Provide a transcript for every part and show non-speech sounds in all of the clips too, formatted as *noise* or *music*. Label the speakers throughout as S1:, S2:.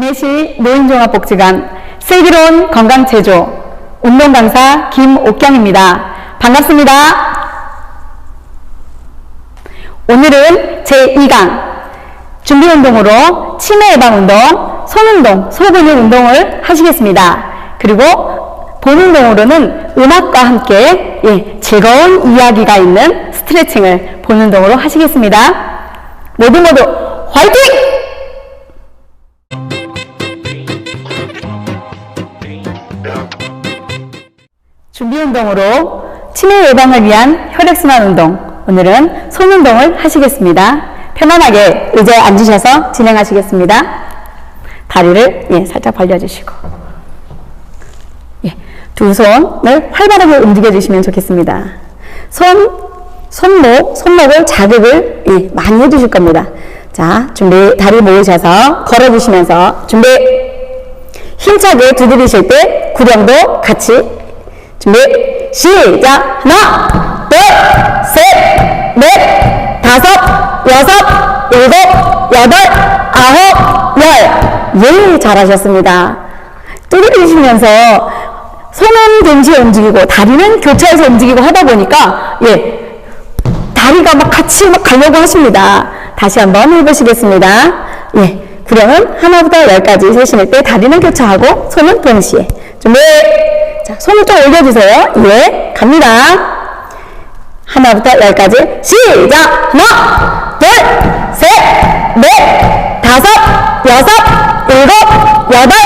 S1: 김해시 노인종합복지관 슬기로운 건강체조 운동강사 김옥경입니다. 반갑습니다. 오늘은 제2강 준비운동으로 치매 예방운동, 손운동, 소근육 운동을 하시겠습니다. 그리고 본운동으로는 음악과 함께 예, 즐거운 이야기가 있는 스트레칭을 본운동으로 하시겠습니다. 모두 모두 화이팅! 준비 운동으로 치매 예방을 위한 혈액순환 운동. 오늘은 손 운동을 하시겠습니다. 편안하게 의자에 앉으셔서 진행하시겠습니다. 다리를 예, 살짝 벌려주시고. 예, 두 손을 활발하게 움직여 주시면 좋겠습니다. 손, 손목, 손목을 자극을 예, 많이 해주실 겁니다. 자, 준비, 다리 모으셔서 걸어주시면서 준비, 힘차게 두드리실 때 구령도 같이 준비 시작! 하나 둘셋넷 다섯 여섯 일곱 여덟 아홉 열예 잘하셨습니다. 두드리시면서 손은 동시에 움직이고 다리는 교차해서 움직이고 하다 보니까 예 다리가 막 같이 막 가려고 하십니다. 다시 한번 해보시겠습니다. 예 구령은 하나부터 열까지 세시낼 때 다리는 교차하고 손은 동시에. 준비 자, 손을 좀 올려주세요. 예, 갑니다. 하나부터 열까지 시작! 하나, 둘, 셋, 넷, 다섯, 여섯, 일곱, 여덟,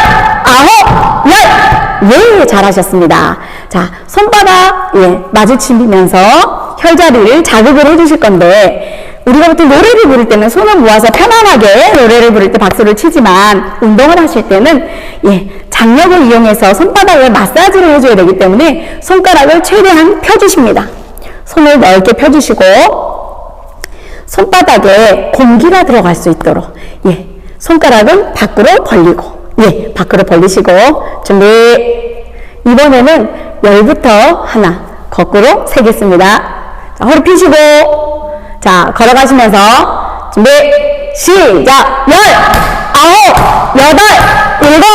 S1: 아홉, 열! 예, 잘하셨습니다. 자, 손바닥, 예, 마주치면서 혈자리를 자극을 해주실 건데, 우리가 보통 노래를 부를 때는 손을 모아서 편안하게 노래를 부를 때 박수를 치지만 운동을 하실 때는 예, 장력을 이용해서 손바닥을 마사지를 해줘야 되기 때문에 손가락을 최대한 펴주십니다. 손을 넓게 펴주시고 손바닥에 공기가 들어갈 수 있도록 예, 손가락은 밖으로 벌리고 예, 밖으로 벌리시고 준비 이번에는 열부터 하나 거꾸로 세겠습니다. 자, 허리 펴시고 자, 걸어가시면서 준비 시작 열 아홉 여덟 일곱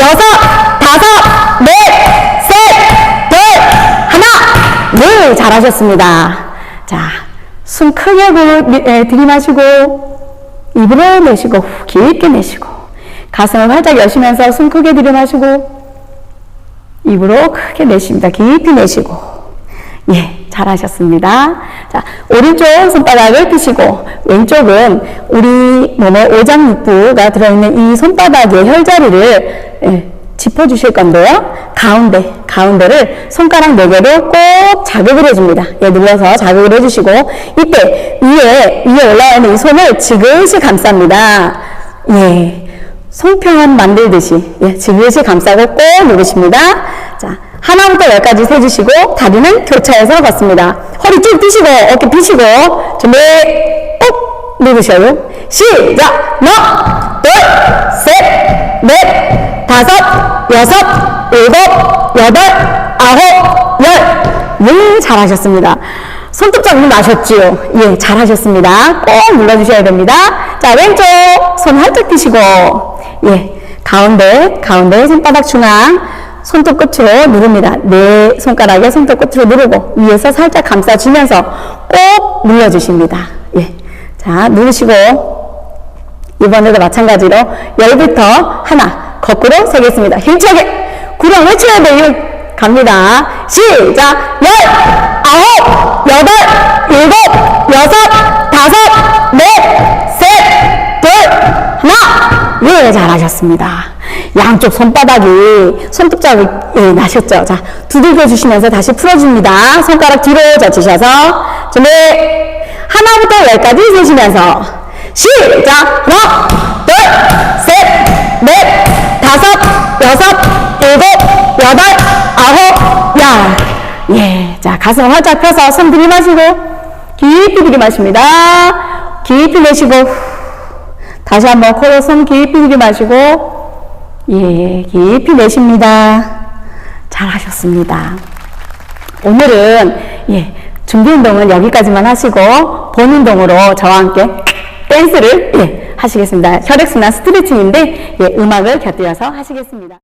S1: 여섯 다섯 넷 셋 둘 하나 네 잘하셨습니다. 자, 숨 크게 들이마시고 입으로 내쉬고 후 깊게 내쉬고 가슴을 활짝 여시면서 숨 크게 들이마시고 입으로 크게 내쉽니다. 깊이 내쉬고 예, 잘하셨습니다. 자, 오른쪽 손바닥을 펴시고 왼쪽은 우리 몸의 오장육부가 들어있는 이 손바닥의 혈자리를 예, 짚어주실 건데요. 가운데, 가운데를 손가락 4개로 꼭 자극을 해줍니다. 예, 눌러서 자극을 해주시고 이때 위에, 위에 올라와 있는 이 손을 지그시 감쌉니다. 예, 송편 만들듯이 예, 지그시 감싸고 꼭 누르십니다. 자, 하나부터 열까지 세주시고 다리는 교차해서 걷습니다. 허리 쭉 펴시고 어깨 펴시고 준비 꼭 누르셔요. 시작! 하나, 둘, 셋, 넷, 다섯, 여섯, 일곱, 여덟, 아홉, 열. 예, 잘하셨습니다. 손톱 잡으면 나셨지요? 예, 잘하셨습니다. 꼭 눌러주셔야 됩니다. 자, 왼쪽 손 활짝 펴시고, 예, 가운데, 가운데 손바닥 중앙, 손톱 끝으로 누릅니다. 네 손가락에 손톱 끝으로 누르고, 위에서 살짝 감싸주면서 꼭 눌러주십니다. 예. 자, 누르시고, 이번에도 마찬가지로 열부터 하나, 거꾸로 세겠습니다. 힘차게, 구령 외쳐야 돼요. 갑니다. 시작! 열, 아홉, 여덟, 일곱, 여섯, 다섯, 넷, 셋, 둘, 하나. 예, 잘하셨습니다. 양쪽 손바닥이 손톱 자국 예, 나셨죠? 자, 두들겨 주시면서 다시 풀어줍니다. 손가락 뒤로 젖히셔서 준비 하나부터 열까지 세시면서 시작! 하나, 둘, 셋, 넷, 다섯, 여섯, 일곱, 여덟, 아홉, 열. 예, 자, 가슴 활짝 펴서 손 들이마시고, 깊이 들이마십니다. 깊이 내쉬고, 후. 다시 한번 코로 손 깊이 들이마시고, 예, 깊이 내쉽니다. 잘하셨습니다. 오늘은, 예, 준비 운동은 여기까지만 하시고, 본 운동으로 저와 함께 댄스를 예, 하시겠습니다. 혈액순환 스트레칭인데 예, 음악을 곁들여서 하시겠습니다.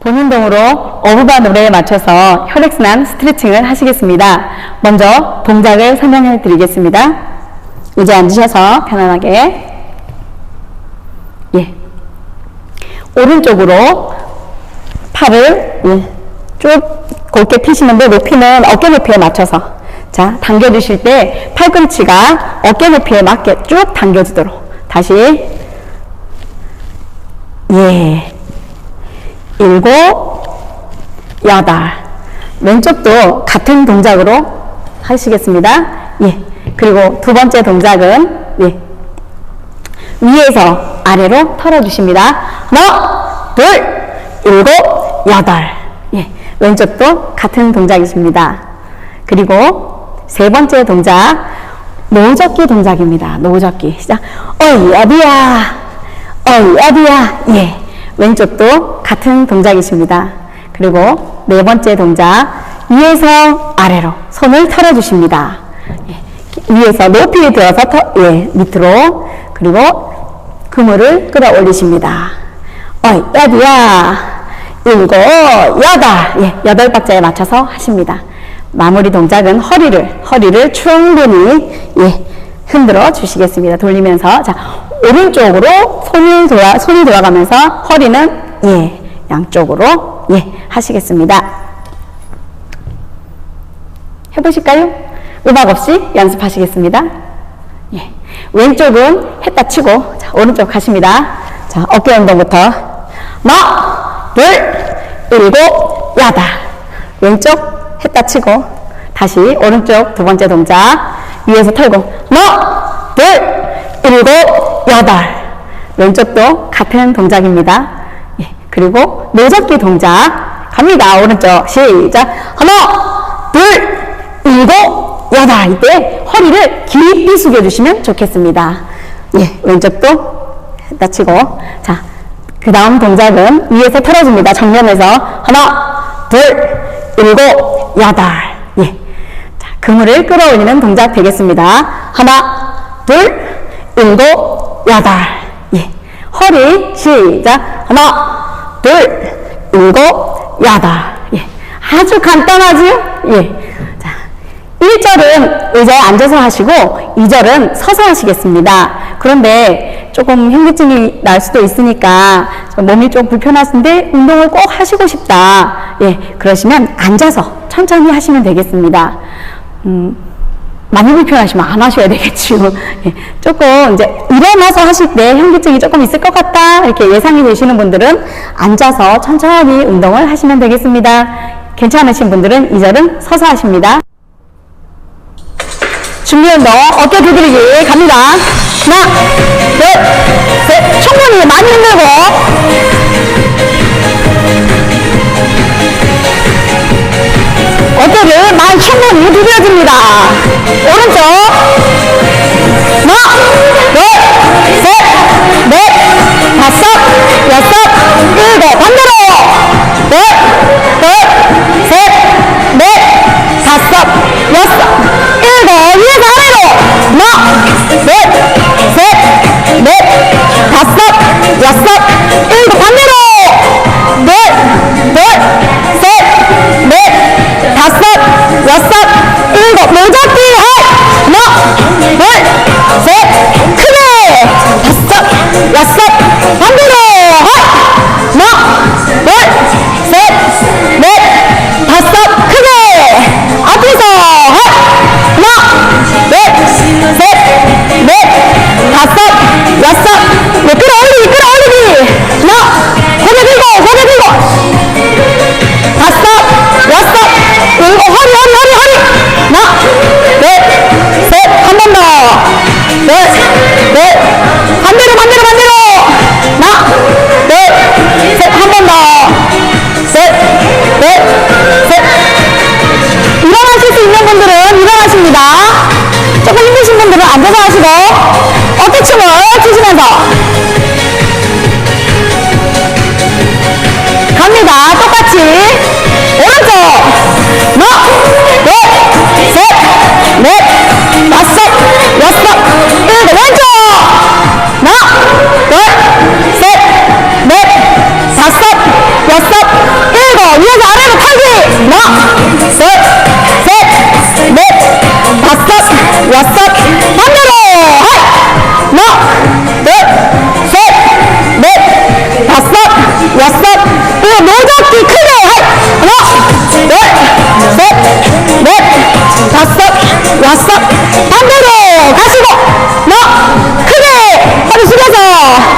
S1: 본인 동으로 어부바 노래에 맞춰서 혈액순환 스트레칭을 하시겠습니다. 먼저 동작을 설명해 드리겠습니다. 의자 앉으셔서 편안하게 예. 오른쪽으로 팔을 예, 쭉 곧게 펴시는데 높이는 어깨 높이에 맞춰서. 자 당겨주실 때 팔꿈치가 어깨 높이에 맞게 쭉 당겨지도록. 다시. 예. 일곱 여덟. 왼쪽도 같은 동작으로 하시겠습니다. 예. 그리고 두 번째 동작은 예 위에서 아래로 털어주십니다. 하나, 둘, 일곱, 여덟. 예, 왼쪽도 같은 동작이십니다. 그리고 세 번째 동작, 노젓기 동작입니다. 노젓기. 시작. 어이, 어디야? 어이, 어디야? 예, 왼쪽도 같은 동작이십니다. 그리고 네 번째 동작, 위에서 아래로 손을 털어주십니다. 예, 위에서 높이 들어서 터, 예, 밑으로 그리고 그물을 끌어올리십니다. 어이, 어디야? 일곱, 여덟. 예, 여덟 박자에 맞춰서 하십니다. 마무리 동작은 허리를, 허리를 충분히, 예, 흔들어 주시겠습니다. 돌리면서. 자, 오른쪽으로 손이 돌아, 손이 돌아가면서 허리는, 예, 양쪽으로, 예, 하시겠습니다. 해보실까요? 음악 없이 연습하시겠습니다. 예. 왼쪽은 했다 치고, 자, 오른쪽 가십니다. 자, 어깨 운동부터. 하나, 둘, 일곱, 여덟. 왼쪽 했다 치고, 다시 오른쪽 두 번째 동작. 위에서 털고, 하나, 둘, 일곱, 여덟. 왼쪽도 같은 동작입니다. 예. 그리고 노젓기 동작. 갑니다. 오른쪽. 시작. 하나, 둘, 일곱, 여덟. 이때 허리를 깊이 숙여주시면 좋겠습니다. 예, 왼쪽도 다치고. 자, 그 다음 동작은 위에서 털어줍니다. 정면에서. 하나, 둘, 일곱, 여덟. 예. 자, 그물을 끌어올리는 동작 되겠습니다. 하나, 둘, 일곱, 여덟. 예. 허리, 시작. 하나, 둘, 일곱, 여덟. 예. 아주 간단하죠? 예. 자, 1절은 의자에 앉아서 하시고 2절은 서서 하시겠습니다. 그런데 조금 현기증이 날 수도 있으니까 좀 몸이 좀 불편하신데 운동을 꼭 하시고 싶다. 예, 그러시면 앉아서 천천히 하시면 되겠습니다. 음, 많이 불편하시면 안 하셔야 되겠죠. *laughs* 예, 조금 이제 일어나서 하실 때 현기증이 조금 있을 것 같다 이렇게 예상이 되시는 분들은 앉아서 천천히 운동을 하시면 되겠습니다. 괜찮으신 분들은 이 절은 서서 하십니다. 준비 운동 어깨 두드리기 갑니다. 하나, 둘, 셋. 충분히 많이 흔들고 어깨를 많이 충분히 두드려줍니다. 오른쪽 하나, 둘, 셋, 넷, 다섯, 여섯, 일곱 반대로 앉아서 하시고 어깨 춤을 추시면서. 갑니다. 똑같이. 오른쪽. 하나 둘셋넷. 네. 다섯. 여섯. 일곱. 왼쪽. 하나 둘셋넷. 다섯. 여섯. 일곱. 위에서 아래로 타기. 하나 둘셋넷. 다섯. 여섯. 여섯, 일곱, 노젓기 크게. 하나, 둘, 셋, 넷, 다섯, 여섯, 반대로 가시고. 하나, 크게. 허리 숙여서.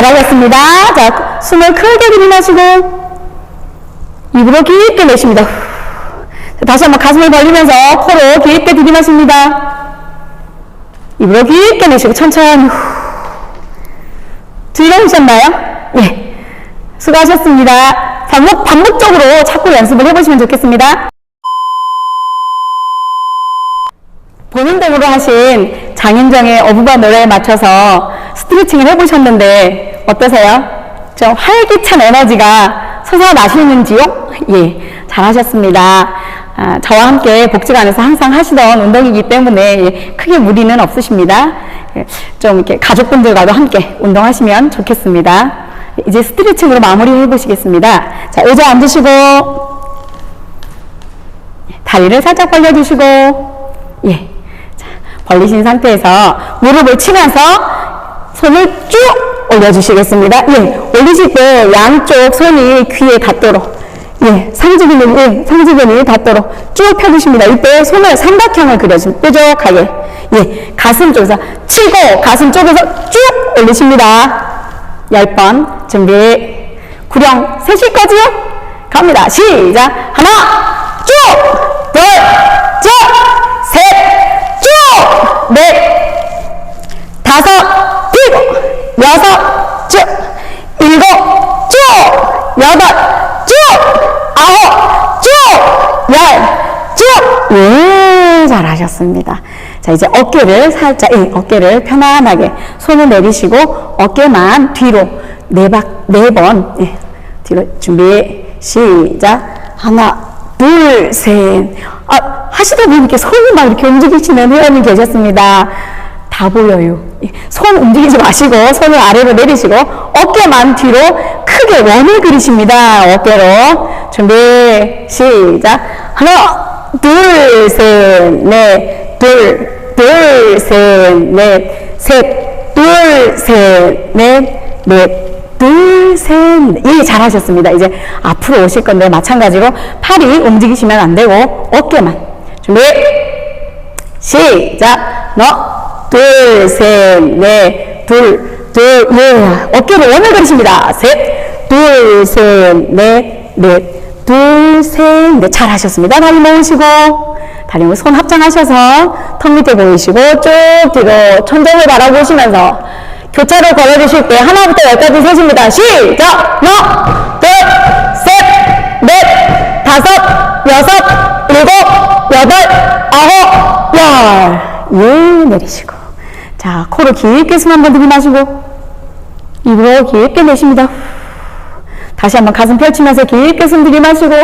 S1: 잘하셨습니다. 자, 숨을 크게 들이마시고, 입으로 깊게 내쉽니다. 다시 한번 가슴을 벌리면서 코로 깊게 들이마십니다. 입으로 깊게 내쉬고 천천히 후. 즐거우셨나요? 예. 수고하셨습니다. 반복, 반복적으로 자꾸 연습을 해보시면 좋겠습니다. 본인 덕으로 하신 장윤정의 어부바 노래에 맞춰서 스트레칭을 해보셨는데 어떠세요? 좀 활기찬 에너지가 솟아나시는지요? 예, 잘하셨습니다. 아, 저와 함께 복지관에서 항상 하시던 운동이기 때문에 예, 크게 무리는 없으십니다. 예, 좀 이렇게 가족분들과도 함께 운동하시면 좋겠습니다. 이제 스트레칭으로 마무리 해 보시겠습니다. 자, 의자 앉으시고, 다리를 살짝 벌려주시고, 예. 자, 벌리신 상태에서 무릎을 치면서 손을 쭉 올려주시겠습니다. 예. 올리실 때 양쪽 손이 귀에 닿도록, 예. 상지근이, 예. 상지근이 닿도록 쭉 펴주십니다. 이때 손을 삼각형을 그려줍니다. 뾰족하게. 예. 가슴 쪽에서 치고, 가슴 쪽에서 쭉 올리십니다. 10번 준비 구령 세실 거지요? 갑니다 시작 하나 쭉둘셋쭉넷 다섯 일곱 여섯 쭉 일곱 쭉 여덟 쭉 아홉 쭉열쭉예 잘하셨습니다. 자 이제 어깨를 살짝 예, 어깨를 편안하게 손을 내리시고 어깨만 뒤로 네 박 네 번 예, 뒤로 준비 시작. 하나 둘 셋. 아, 하시다 보니 이렇게 손이 막 이렇게 움직이시는 회원님 계셨습니다. 다 보여요. 예, 손 움직이지 마시고 손을 아래로 내리시고 어깨만 뒤로 크게 원을 그리십니다. 어깨로. 준비 시작. 하나 둘, 셋, 넷, 둘, 둘, 셋, 넷, 셋, 둘, 셋, 넷, 넷, 둘, 셋, 넷. 예, 잘하셨습니다. 이제 앞으로 오실 건데 마찬가지로 팔이 움직이시면 안 되고 어깨만. 준비, 시작. 하나, 둘, 셋, 넷, 둘, 둘, 예. 어깨로 원을 그리십니다. 셋, 둘, 셋, 넷, 넷, 둘, 셋, 넷. 잘 하셨습니다. 다리 모으시고, 다리 모으 손 합장하셔서 턱 밑에 보이시고, 쭉 뒤로 천정을 바라보시면서 교차로 걸어주실 때 하나부터 열까지 세십니다. 시작! 하나, 둘, 셋, 넷, 다섯, 여섯, 일곱, 여덟, 아홉, 열. 예, 내리시고. 자, 코로 깊게 숨 한번 들이마시고, 입으로 깊게 내쉽니다. 다시 한번 가슴 펼치면서 깊게 숨 들이마시고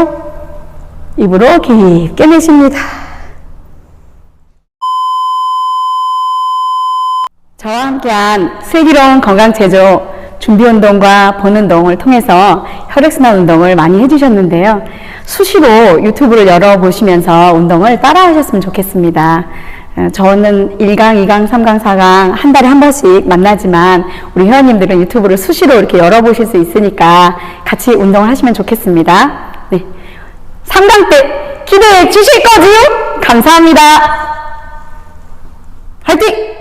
S1: 입으로 깊게 내쉽니다. 저와 함께한 슬기로운 건강체조 준비운동과 본운동을 통해서 혈액순환 운동을 많이 해주셨는데요. 수시로 유튜브를 열어보시면서 운동을 따라 하셨으면 좋겠습니다. 어, 저는 1강, 2강, 3강, 4강 한 달에 한 번씩 만나지만 우리 회원님들은 유튜브를 수시로 이렇게 열어보실 수 있으니까 같이 운동을 하시면 좋겠습니다. 네. 3강 때 기대해 주실 거지요? 감사합니다. 화이팅!